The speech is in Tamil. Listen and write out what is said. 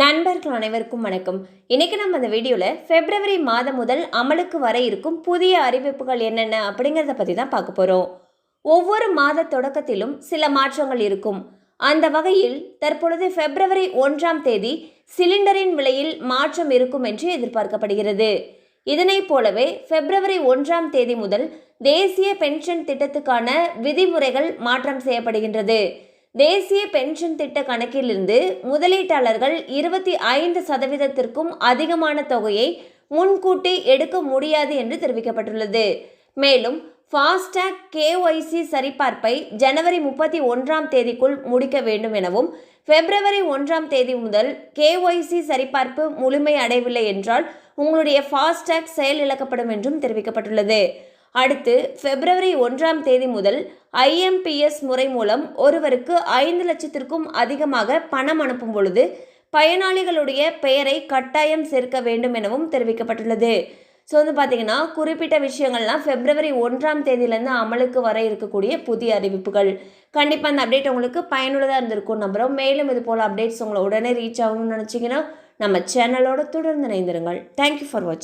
நண்பர்கள் அனைவருக்கும் வணக்கம். இன்றைக்கி நம்ம இந்த வீடியோவில் பிப்ரவரி மாதம் முதல் அமலுக்கு வர இருக்கும் புதிய அறிவிப்புகள் என்னென்ன அப்படிங்கிறத பற்றி தான் பார்க்க போகிறோம் ஒவ்வொரு மாத தொடக்கத்திலும் சில மாற்றங்கள் இருக்கும். அந்த வகையில் தற்பொழுது பிப்ரவரி ஒன்றாம் தேதி சிலிண்டரின் விலையில் மாற்றம் இருக்கும் என்று எதிர்பார்க்கப்படுகிறது. இதனைப் போலவே பிப்ரவரி ஒன்றாம் தேதி முதல் தேசிய பென்ஷன் திட்டத்துக்கான விதிமுறைகள் மாற்றம் செய்யப்படுகின்றது. தேசிய பென்ஷன் திட்ட கணக்கிலிருந்து முதலீட்டாளர்கள் இருபத்தி ஐந்து சதவீதத்திற்கும் அதிகமான தொகையை முன்கூட்டி எடுக்க முடியாது என்று தெரிவிக்கப்பட்டுள்ளது. மேலும் ஃபாஸ்டேக் கேஒய்சி சரிபார்ப்பை ஜனவரி முப்பத்தி ஒன்றாம் தேதிக்குள் முடிக்க வேண்டும் எனவும் பிப்ரவரி ஒன்றாம் தேதி முதல் கேஒய்சி சரிபார்ப்பு முழுமை அடையவில்லை என்றால் உங்களுடைய ஃபாஸ்டேக் செயலிழக்கப்படும் என்றும் தெரிவிக்கப்பட்டுள்ளது. அடுத்து பிப்ரவரி ஒன்றாம் தேதி முதல் ஐஎம்பிஎஸ் முறை மூலம் ஒருவருக்கு ஐந்து லட்சத்திற்கும் அதிகமாக பணம் அனுப்பும் பொழுது பயனாளிகளுடைய பெயரை கட்டாயம் சேர்க்க வேண்டும் எனவும் தெரிவிக்கப்பட்டுள்ளது. ஸோ வந்து பார்த்தீங்கன்னா குறிப்பிட்ட விஷயங்கள்லாம் பிப்ரவரி ஒன்றாம் தேதியிலேருந்து அமலுக்கு வர இருக்கக்கூடிய புதிய அறிவிப்புகள். கண்டிப்பாக அந்த அப்டேட் உங்களுக்கு பயனுள்ளதாக இருந்திருக்கும் நம்புகிறோம் மேலும் இது போல் அப்டேட்ஸ் உங்களை உடனே ரீச் ஆகணும்னு நினச்சிங்கன்னா நம்ம சேனலோட தொடர்ந்து இணைந்திருங்கள். தேங்க்யூ ஃபார் வாட்சிங்